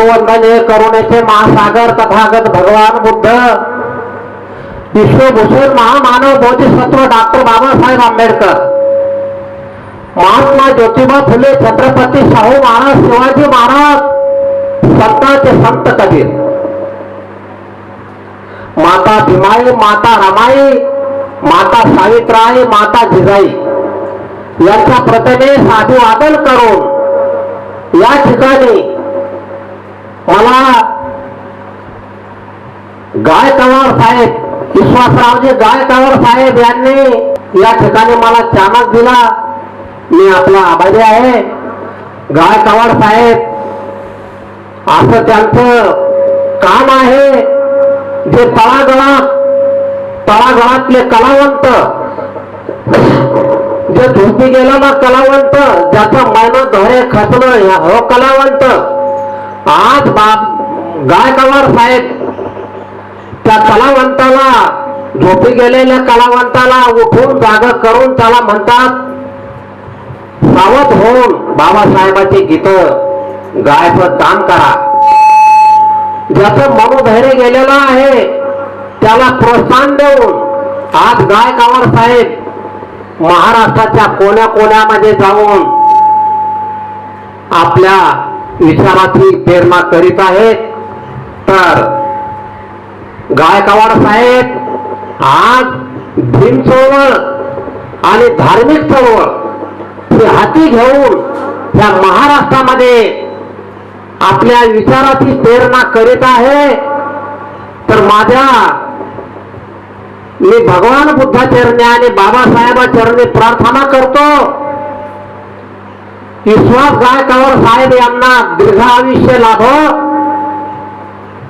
वंदने करुणेचे महासागर तथागत भगवान बुद्ध. विश्वभूषण महामानव बोधिसत्व डॉक्टर बाबासाहेब आंबेडकर. महात्मा ज्योतिबा फुले छत्रपती शाहू महाराज शिवाजी महाराज संतांचे संत कबीर. माता भीमाई माता रमाई माता सावित्राई माता जिजाई. यांच्या प्रतिमेस अभिवादन करून या ठिकाणी मला गायकवाड साहेब विश्वासरावजी गायकवाड साहेब यांनी या ठिकाणी मला चानस दिला. मी आपला आभारी आहे. गायकवाड साहेब असं त्यांचं काम आहे. जे तळागळात तळागळातले कलावंत जे झोपी ना कलावंत ज्याचं मन धरे खचलं हो कलावंत. आज बाप गायकवाड साहेब त्या कलावंताला झोपी गेलेल्या कलावंताला उठून जाग करून त्याला म्हणतात सावध होऊन बाबासाहेबाची गीत गायचं काम करा. ज्याचं मनोधैर्य गेलेलं आहे त्याला प्रोत्साहन देऊन आज गायकवाड साहेब महाराष्ट्राच्या कोण्या कोण्यामध्ये जाऊन आपल्या विचाराची प्रेरणा करीत आहेत तर गायकवाड साहेब आज भीम चळवळ आणि धार्मिक चळवळ हे हाती घेऊन या महाराष्ट्रामध्ये आपल्या विचाराची प्रेरणा करीत आहे. तर माझ्या मी भगवान बुद्धा चरणी आणि बाबासाहेबा चरणी प्रार्थना करतो. विश्वास गायकवाड साहेब यांना दीर्घ आयुष्य लाभो.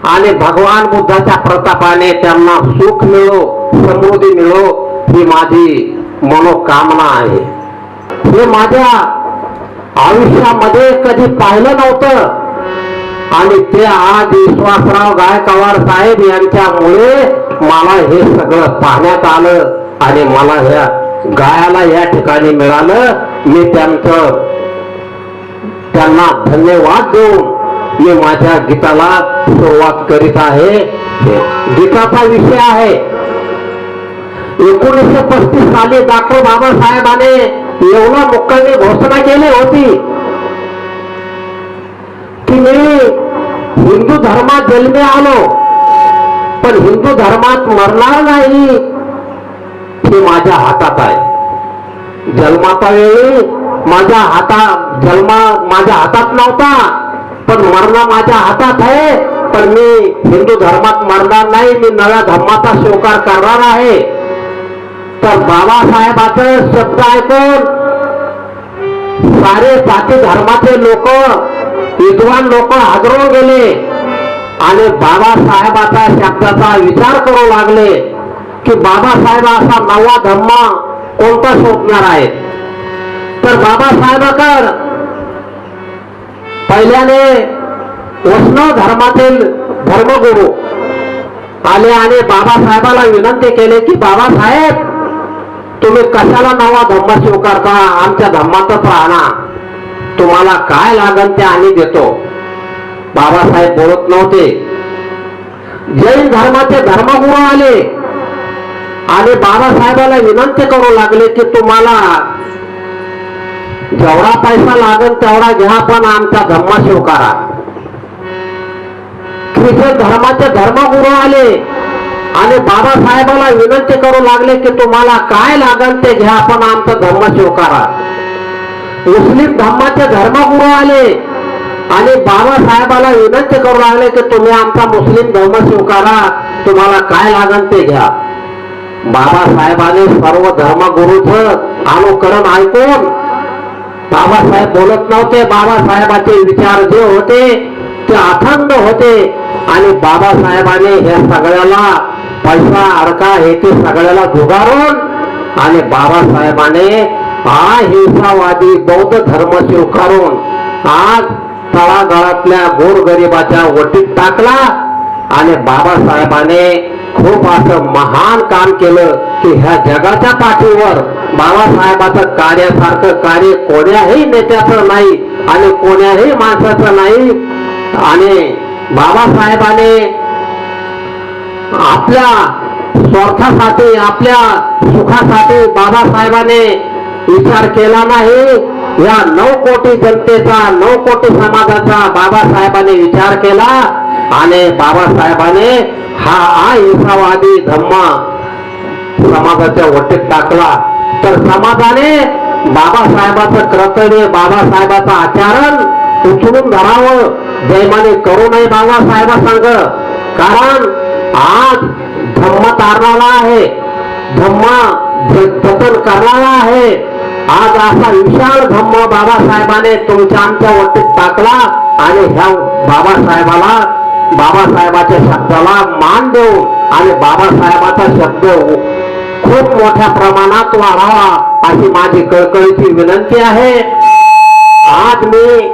आणि भगवान बुद्धाच्या प्रतापाने त्यांना सुख मिळो समृद्धी मिळो ही माझी मनोकामना आहे. हे माझ्या आयुष्यामध्ये कधी पाहिलं नव्हतं. आणि ते आज विश्वासराव गायकवाड साहेब यांच्यामुळे मला हे सगळं पाहण्यात आलं. आणि मला ह्या गायाला या ठिकाणी मिळालं. मी त्यांचं त्यांना धन्यवाद देऊन मी माझ्या गीताला सुरुवात करीत आहे. गीताचा विषय आहे. एकोणीसशे पस्तीस साली डॉक्टर बाबासाहेबाने एवढा मुक्कामी घोषणा केली होती. की मी हिंदू धर्मात जन्मे आलो. पण हिंदू धर्मात मरणार नाही. हे माझ्या हातात आहे. जन्माचा वेळी माझ्या हाता जन्मा माझ्या हातात नव्हता पण मरणा माझ्या हातात आहे. पण मी हिंदू धर्मात मरणार नाही मी नव्या धर्माचा स्वीकार करणार आहे. तर बाबासाहेबाचं शब्द ऐकून सारे जाती धर्माचे लोक विद्वान लोक हादरून गेले आणि बाबासाहेबाचा शब्दाचा विचार करू लागले की बाबासाहेब असा नवा धम्मा कोणता शोधणार आहे? तर बाबासाहेबाकर पहिल्याने वैष्णव धर्मातील धर्मगुरू आले आणि बाबासाहेबाला विनंती केली की बाबासाहेब तुम्ही कशाला नवा धम्म स्वीकारता? आमच्या धम्मातच राहणार तुम्हाला काय लागल ते आम्ही देतो. बाबासाहेब बोलत नव्हते. जैन धर्माचे धर्मगुरू आले. आणि बाबासाहेबाला विनंती करू लागले की तुम्हाला जेवढा पैसा लागेल तेवढा घ्या पण आमचा धम्मा स्वीकारा. ख्रिश्चन धर्माचे धर्मगुरू आले आणि बाबासाहेबाला विनंती करू लागले की तुम्हाला काय लागेल ते घ्या पण आमचा धर्म स्वीकारा. मुस्लिम धर्माचे धर्मगुरू आले आणि बाबासाहेबाला विनंती करू लागले की तुम्ही आमचा मुस्लिम धर्म स्वीकारा तुम्हाला काय लागेल ते घ्या. बाबासाहेबांनी सर्व धर्मगुरूच अनुकरण ऐकून बाबासाहेब बोलत नव्हते बाबासाहेबांचे विचार जे होते ते अखंड होते. आणि बाबासाहेबांनी हे सगळ्याला पैसा अडका हे ते सगळ्याला जुगारून आणि बाबासाहेबाने हा हिंसावादी बौद्ध धर्म स्वीकारून आज तळागाळातल्या गोरगरिबाच्या वटीत टाकला. आणि बाबासाहेबाने खूप असं महान काम केलं की ह्या जगाच्या पाठीवर बाबासाहेबाचं कार्यासारखं कार्य कोण्याही नेत्याचं नाही आणि कोण्याही माणसाचं नाही. आणि बाबासाहेबाने आपल्या स्वार्थासाठी आपल्या सुखासाठी बाबासाहेबाने विचार केला नाही. या नऊ कोटी जनतेचा नऊ कोटी समाजाचा बाबासाहेबाने विचार केला. आणि बाबासाहेबाने हा अहिंसावादी धम्म समाजाच्या वटीत टाकला. तर समाजाने बाबासाहेबाचं कर्तव्य बाबासाहेबाचं आचरण उचलून धरावं. जयमाने करू नये बाबासाहेबा सांग कारण आज धम्म तारणारा आहे. धम्म जतन करणारा आहे. आज असा विशाल धम्म बाबासाहेबाने तुमच्या आमच्या वटीत टाकला आणि ह्या बाबासाहेबाला बाबासाहेबाच्या शब्दाला मान देऊ आणि बाबासाहेबाचा शब्द खूप मोठ्या प्रमाणात वाढावा अशी माझी कळकळीची विनंती आहे. आज मी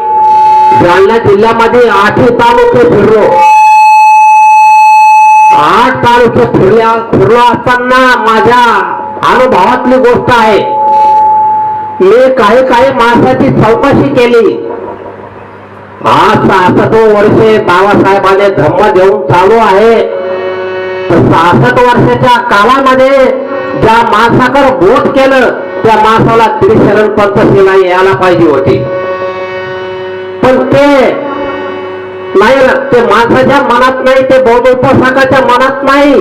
जालना जिल्ह्यामध्ये आठही तालुके फिरलो. आठ तालुके फिरल्या फिरलो असताना माझ्या अनुभवातली गोष्ट आहे. मी काही काही माणसाची चौकशी केली. सहासष्ट वर्षे बाबासाहेबांनी धम्म देऊन चालू आहे. तर सहासष्ट वर्षाच्या काळामध्ये ज्या माणसाकडे बोट केलं त्या माणसाला त्रिशरण पंचशिला यायला पाहिजे होती. पण ते नाही ना, ते माणसाच्या मनात नाही ते बौद्ध उपासकाच्या मनात नाही.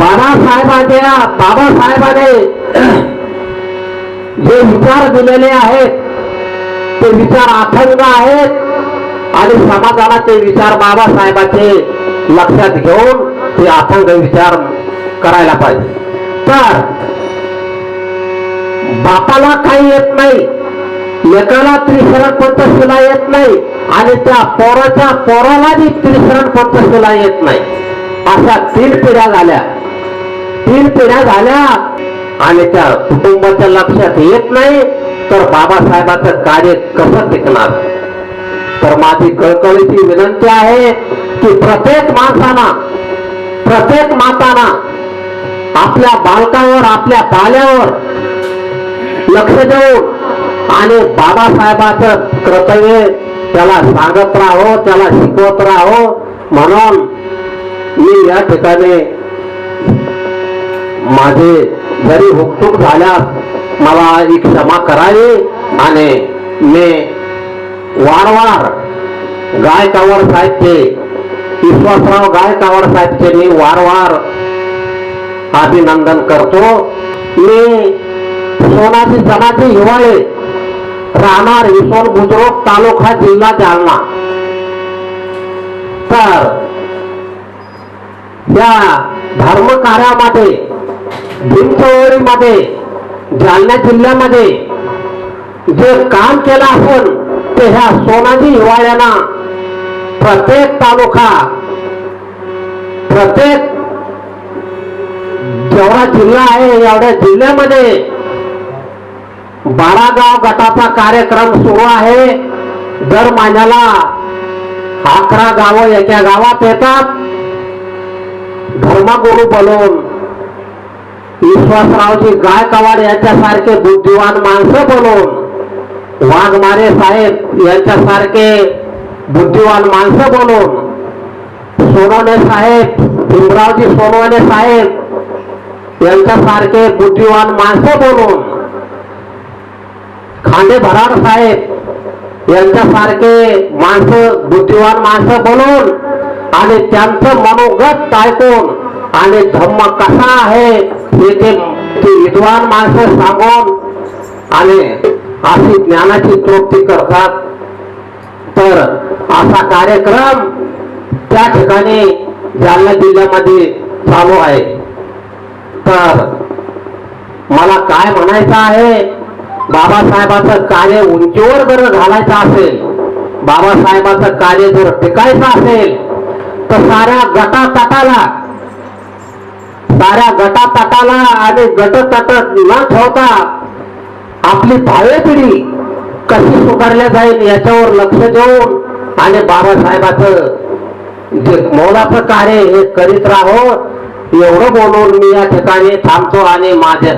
बाबासाहेबांच्या बाबासाहेबाने जे विचार दिलेले आहेत ते विचार अखंड आहेत. आणि समाजाला ते विचार बाबासाहेबांचे लक्षात घेऊन ते अखंड विचार करायला पाहिजे. तर बापाला काही येत नाही. एकाला त्रिशरण पंचशिला येत नाही. आणि त्या पोराच्या पोराला बी त्रिशरण पंचशिला येत नाही. अशा तीन पिढ्या झाल्या. तीन पिढ्या झाल्या आणि त्या कुटुंबाच्या लक्षात येत नाही. तर बाबासाहेबांचं कार्य कसं टिकणार? तर माझी कळकळीची विनंती आहे की प्रत्येक माणसाना प्रत्येक माताना आपल्या बालकावर आपल्या पाल्यावर लक्ष देऊन आणि बाबासाहेबाचं कर्तव्य त्याला सांगत राहो त्याला शिकवत राहो. म्हणून मी या ठिकाणी माझे जरी हुकतूक झाल्यास मला ही क्षमा करावी आणि मी वारंवार गायकावर साहेबचे विश्वासराव गायकावर साहेबचे मी वारंवार अभिनंदन करतो. मी सोनाची जनाची हिवाळे राहणार विसोन बुद्रुक तालुका जिल्हा जालना. तर या धर्म कार्यामध्ये भीमचवळीमध्ये जालना जिल्ह्यामध्ये जे काम केलं आपण ते ह्या सोनाजी हिवाळ्याना प्रत्येक तालुका प्रत्येक जेवढा जिल्हा आहे एवढ्या जिल्ह्यामध्ये बारा गाव गटाचा कार्यक्रम सुरू आहे. दर महिन्याला अकरा गावं एका गावात येतात. धर्मगुरू बोलवून विश्वासरावजी गायकवाड यांच्यासारखे बुद्धिवान माणसं बोलवून वाघमारे साहेब यांच्यासारखे बुद्धिवान माणसं बोलवून सोनवणे साहेब भीमरावजी सोनवणे साहेब यांच्यासारखे बुद्धिवान माणसं बोलवून खांडे भराड साहेब यांच्यासारखे माणसं बुद्धिवान माणसं बोलून आणि त्यांचं मनोगत ऐकून आणि धम्म कसा आहे ते विद्वान माणसं सांगून आणि अशी ज्ञानाची तृप्ती करतात. तर असा कार्यक्रम त्या ठिकाणी जालना जिल्ह्यामध्ये चालू आहे. तर मला काय म्हणायचं आहे? बाबासाहेबाचं कार्य उंचीवर जर घालायचं असेल बाबासाहेबाचं कार्य जर टिकायचं असेल तर साऱ्या गटातटाला साऱ्या गटातटाला आणि गटतटत न ठेवता आपली भावे पिढी कशी सुधारल्या जाईल याच्यावर लक्ष देऊन आणि बाबासाहेबाचं जे मोलाचं कार्य हे करीत राहो एवढं बोलून मी या ठिकाणी थांबतो आणि माझ्या